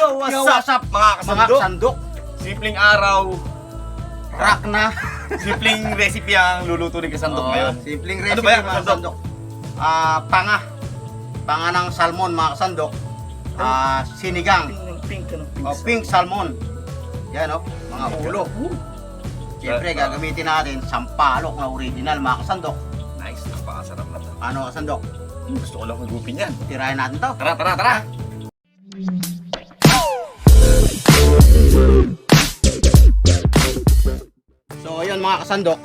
Yo, what's Yo, up? what's up, Mga Mga kasandok. sandok. Simpleng araw. Rock na. Simpleng recipe ang luluto ni kasandok Oo, ngayon. Simpleng Ano recipe ba yan, mga kasandok? kasandok. Ah, panga. Panga ng salmon mga kasandok. Ah, sinigang. Pink, pink, ano, pink. O, pink salmon. Yan o, mga ulo. Siyempre, gagamitin natin sampalok na original mga kasandok. Nice, napakasarap na to. Ano kasandok? Gusto ko lang hugupin yan. Tirahin natin to. Tara, tara, tara. So, ayun mga kasandok.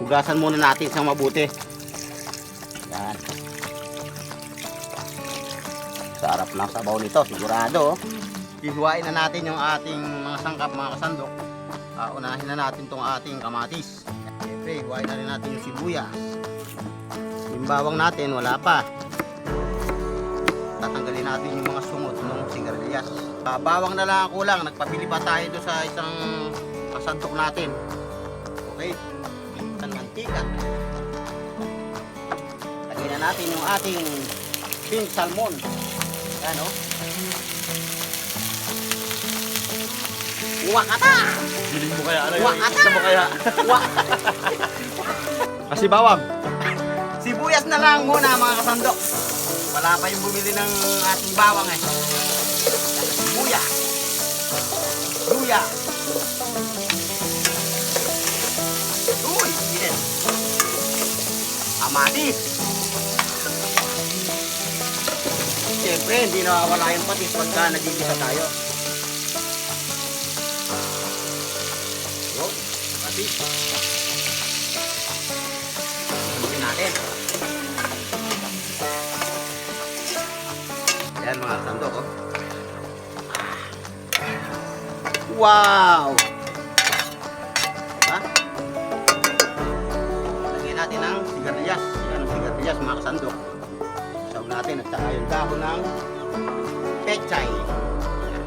Hugasan muna natin sa mabuti. Yan. Sarap ng sabaw nito, sigurado. oh. Ihuwain na natin yung ating mga sangkap mga kasandok. Ah, unahin na natin tong ating kamatis. Siyempre, ihuwain na rin natin yung sibuyas. Yung bawang natin, wala pa. Tatanggalin natin yung mga sungot ng sigarilyas. Ah, bawang na lang ang kulang. Nagpabili pa tayo doon sa isang kasandok natin. Okay. Ang mantika. Lagyan na natin yung ating pink salmon. Yan o. Wakata! Giling mo kaya, ano yun? Isa mo kaya? Kasi bawang. Sibuyas na lang muna mga kasandok. Wala pa yung bumili ng ating bawang eh. Luya. Uy, yan. Amatis. Siyempre, hindi nawawala yung patis pagka nagigisa tayo. Yun, patis. Haluin natin. Yan mga sandok. Oh. Wow! Diba? Lagyan natin ng sigarilyas. Yan ang sigarilyas mga kasandok. Saw natin at saka yung dahon ng pechay. Yan.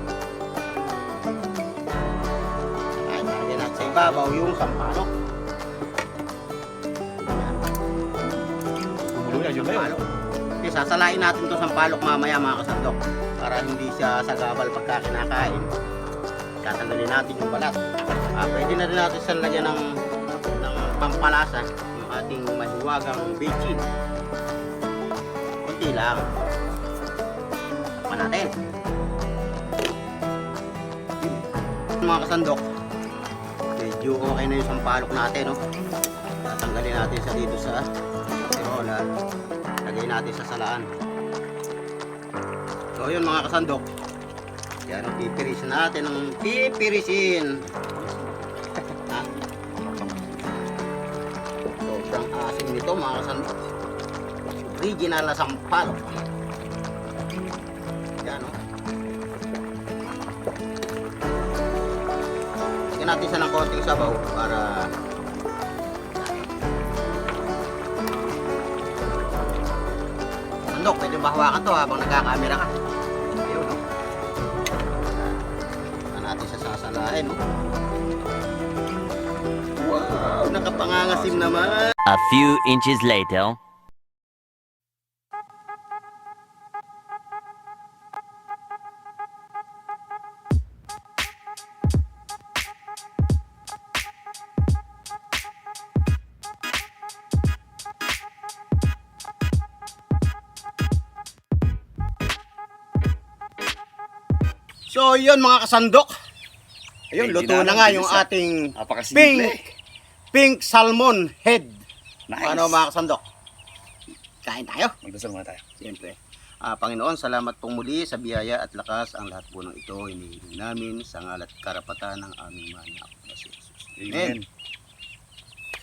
Yan, lagyan natin sa ibabaw yung sampalok. Yan. Luya, yun na yun. Sampalok. Okay, sasalain natin itong sampalok mamaya mga kasandok para hindi siya sagabal pagka kinakain. Tatanggalin natin yung balat. Ah, pwede na rin natin sa lagyan ng, ng pampalasa yung ating mahiwagang bechin. Kunti lang. Takpan natin. Mga kasandok, medyo okay na yung sampalok natin. No? Tatanggalin natin sa dito sa tirola. Lagay natin sa salaan. So yun mga kasandok. Yan ang pipirisin natin ang pipirisin. ha? Sobrang asim nito mga kasandok. Original na sampalok. Yan o. Lagyan natin siya ng konting sabaw para Sandok, pwede ba hawakan to habang nagkakamera ka? Sasalain, no? Wow, nakapangangasim naman. A few inches later. So, yun mga kasandok. Ayun, Ready luto na nga yung ah. ating pink, pink salmon head. Nice. Ano mga kasandok? Kain tayo. Magdasal muna tayo. Siyempre. Ah, Panginoon, salamat pong muli sa biyaya at lakas ang lahat po ng ito hinihiling namin sa ngalat karapatan ng aming manak na si Jesus. Amen.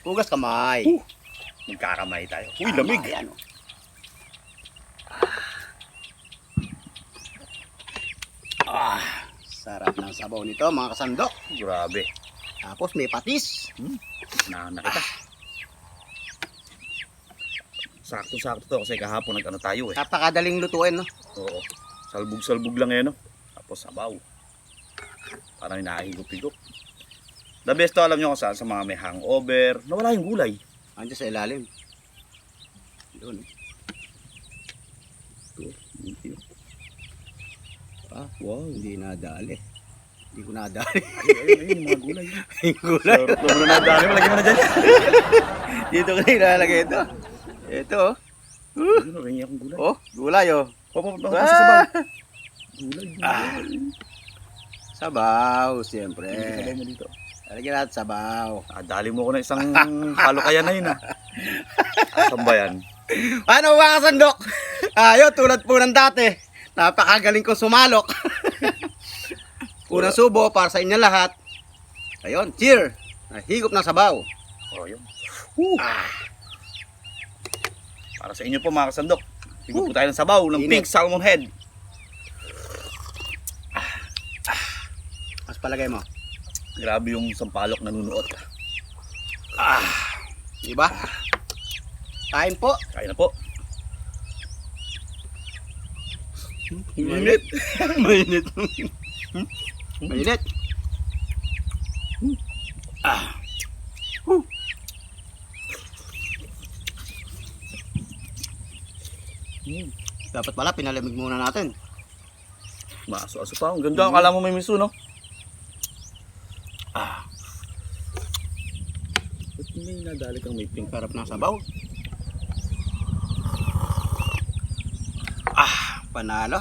Hugas kamay. Uh, Magkakamay tayo. Uy, lamig. Ayan, oh. Ah, sarap ng sabaw nito mga kasandok. Grabe. Tapos may patis. Na nakita. Sakto-sakto to kasi kahapon nag-ano tayo eh. Napakadaling lutuin, no? Oo. Salbog-salbog lang yan, no? Tapos sabaw. Parang hinahigop-higop. The best to alam nyo kung saan sa mga may hangover. Nawala yung gulay. Andiyan sa ilalim. Yun. Ito, ito. Ah, wow, hindi nadali. Hindi ko nadali. Ayun, ayun, mga gulay. Yung gulay. Sarap naman na nadali mo. Lagyan mo na dyan. Dito ko na ilalagay ito. Ito, oh. Ayun, oh, ringi akong gulay. Oh, gulay, oh. Papa, papa, sa sabaw. Ah! Gulay, gulay. Ah. Sabaw, siyempre. Sabay mo dito. Lalagyan natin sabaw. Ah, dali mo ko na isang palo kaya na yun ah. Asan ba yan? Ano mga kasandok? Ayo, tulad po ng dati. Napakagaling ko sumalok. Unang subo para sa inyo lahat. Ayun, cheer. Higop ng sabaw. Oh, yun. Woo. Para sa inyo po mga kasandok. Tignan po tayo ng sabaw ng Init. pink salmon head. Mas palagay mo. Grabe yung sampalok na nunuot. Diba? Kain po. Kaya na po. Mainit. Mainit. Mainit. Ah. Woo. Hmm. Dapat pala pinalamig muna natin. Maaso-aso pa. Ang ganda. Akala mo may miso, no? Ah. Ba't may nadali kang may pink? Sarap ng sabaw. Panalo.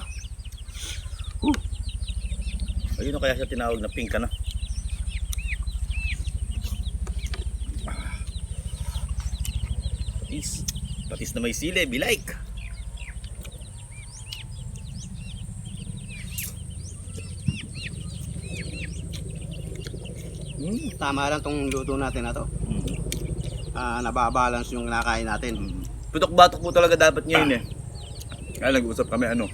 Ayun o kaya siya tinawag na pink, ano? Ah. Patis. Patis na may sili. Be like. Hmm, tama lang tong luto natin na to. Mm. Ah, nababalance yung kinakain natin. Mm. Putok-batok po talaga dapat ngayon eh. Kaya nag-usap kami ano.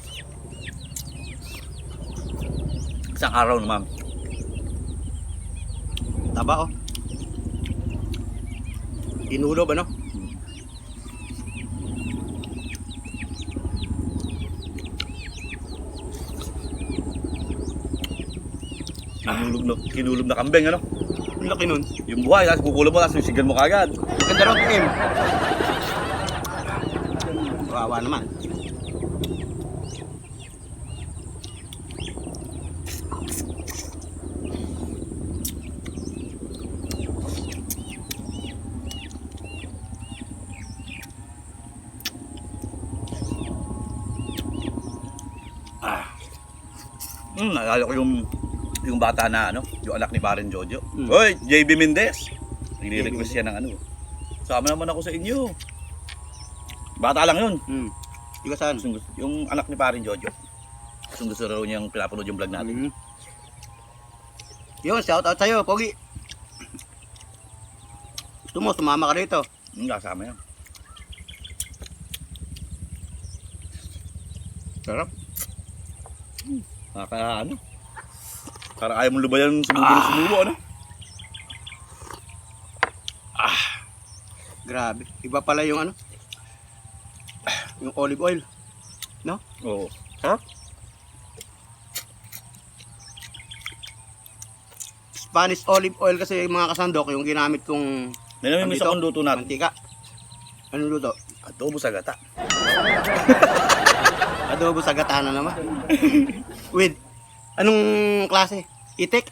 Isang araw naman. Taba oh. Inulob ano? Kinulog na, kinulog na kambing ano. Ang laki nun. Yung buhay, tapos kukulo mo, tapos sisigan mo kagad. Ganda rin tingin. Kawawa naman. Naalala ko yung yung bata na ano, yung anak ni Baron Jojo. Hmm. Hoy, JB Mendez. Nagre-request siya ng ano. Sama naman ako sa inyo. Bata lang yun. Di ka saan? Gusto- Yung anak ni Parin Jojo. Gusto gusto raw niyang pinapanood yung vlog natin. Hmm. Yun, shout out sa'yo, Pogi. Gusto mo, sumama ka rito. Hmm, kasama yan. Sarap. Nakaka ano. Para ayaw mong lubayan sumubo sumubo ano. Grabe. Iba pala yung ano? Yung olive oil. Oo. Spanish olive oil kasi mga kasandok yung ginamit kong Nanamimiss Andito? akong luto natin. mantika. Anong luto? Adobo sa gata. Adobo sa gata na naman. With, anong klase? Itik?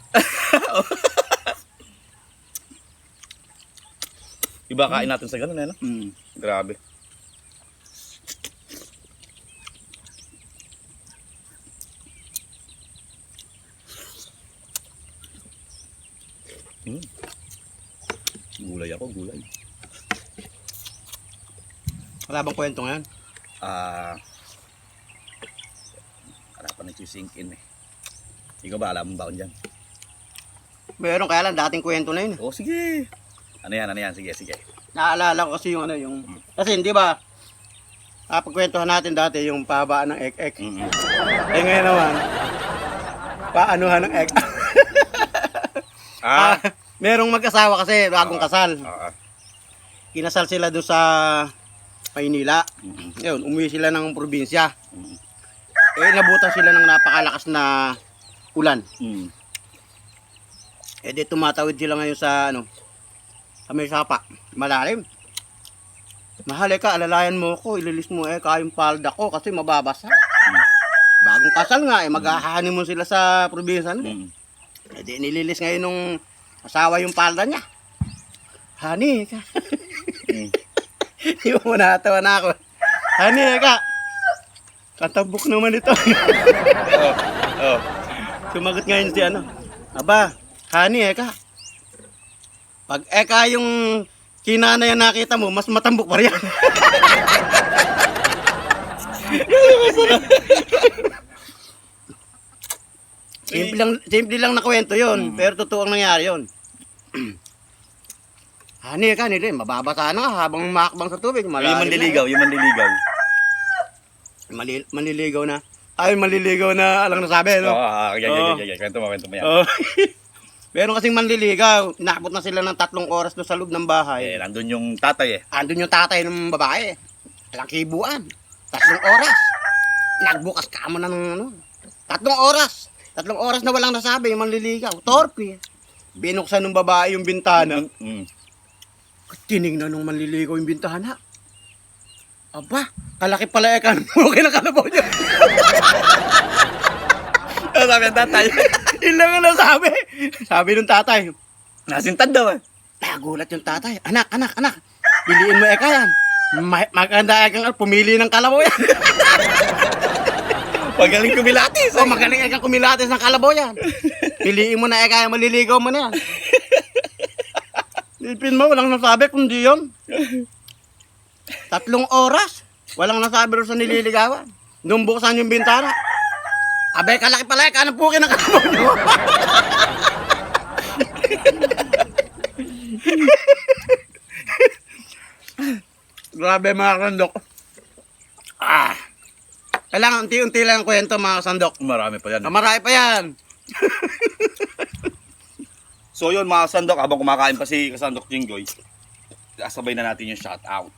Iba kain natin sa ganun eh, no? Hmm. Grabe. Hmm. Gulay ako, gulay. Wala bang kwento ngayon? Ah. wala pa nagsisink in eh. Ikaw ba alam mo ba dyan? Meron kaya lang dating kwento na yun. Oh, sige. Ano yan, ano yan? Sige, sige. Naalala ko kasi yung ano, yung... Kasi hindi ba, kapagkwentuhan natin dati yung pahabaan ng ek-ek. Mm-mm. Eh ngayon naman, paanuhan ng ek. Ah! Ah, merong mag-asawa kasi, bagong kasal. Ah, ah. Kinasal sila doon sa Maynila. Mm-mm. Yun, umuwi sila ng probinsya. Mm. Eh, nabutan sila ng napakalakas na ulan. Mm. Eh, di tumatawid sila ngayon sa, ano, sa may sapa. Malalim. Mahal eh ka, alalayan mo ko, ililis mo eh, kayong palda ko kasi mababasa. Bagong kasal nga eh, mag-honeymoon sila sa probinsya. No? Mm. Eh di nililis ngayon nung asawa yung palda niya. Honey, ka. Mm. Di mo natawa na ako. Honey, ka. Katabok naman ito. Oh, oh. Sumagot ngayon si ano. Aba, honey, eka. Pag eka yung kinana yung nakita mo, mas matambok pa riyan. simple lang, simple lang na kwento yun, pero totoo ang nangyari yun. honey, eka, nila, mababasa na habang makakbang sa tubig. Yung malalim na. manliligaw, yung manliligaw. Mali, manliligaw na. Ay, manliligaw na, alang nasabi, Oo, no? yan, Oo. yan, yan, yan. Kwento mo, kwento mo yan. Oh. Meron kasing manliligaw. Inabot na sila ng tatlong oras doon sa loob ng Eh, bahay. nandun yung tatay eh. Andun yung tatay ng babae. Alang kibuan. Tatlong oras. Nagbukas ka mo na ng ano. Tatlong oras. Tatlong oras na walang nasabi yung manliligaw. Torpe. Binuksan ng babae yung bintana. Mm. Tinignan ng manliligaw yung bintana. Aba, kalaki pala ekan. Okay na kalabaw niya. Ano sabi ng tatay? Yun lang ang nasabi. Sabi ng tatay, Nasintad daw eh. Nagulat yung tatay. Anak, anak, anak. Piliin mo eka yan. Ma- maganda ekang pumili ng kalabaw yan. Pagaling kumilatis. oh, magaling ekang kumilates ng kalabaw yan. Piliin mo na eka yan, maliligaw mo na yan. Ipin mo, walang nasabi kundi yun. Tatlong oras. Walang nasabi rin sa nililigawan. Nung buksan yung bintana. Abe, kalaki pala eka, anong puki ng kalabaw nyo? Grabe mga kasandok. Ah. Kailangan unti-unti lang ang kwento mga kasandok. Marami pa yan. Ah, Marami pa yan. So yun mga sandok, habang kumakain pa si kasandok Jinggoy, kasabay na natin yung shout out.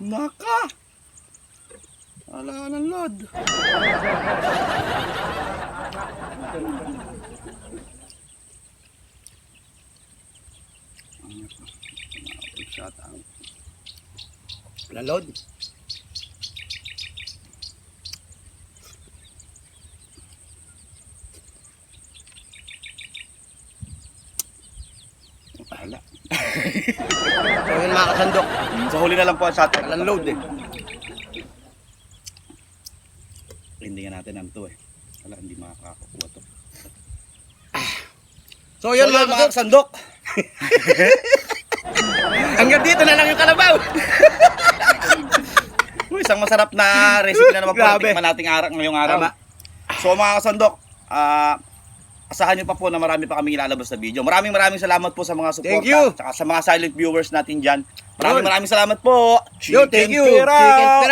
Naka! Wala ng load. Shout out. Walang load. Wala. So yun mga kasandok. Sa huli na lang po ang shout out. Walang load eh. Hindi nga natin ang to eh. Wala, hindi makakakuha to. So So yun yun mga mga kasandok. sandok. Hanggang dito na lang yung kalabaw. Uy, isang masarap na recipe na naman po natikman nating araw ngayong araw. Tama. So mga kasandok, ah asahan nyo pa po na marami pa kaming ilalabas na video. Maraming maraming salamat po sa mga suporta. Thank you. Tsaka sa mga silent viewers natin dyan. Maraming maraming salamat po. Yo, thank you. Pera. Chicken Pera.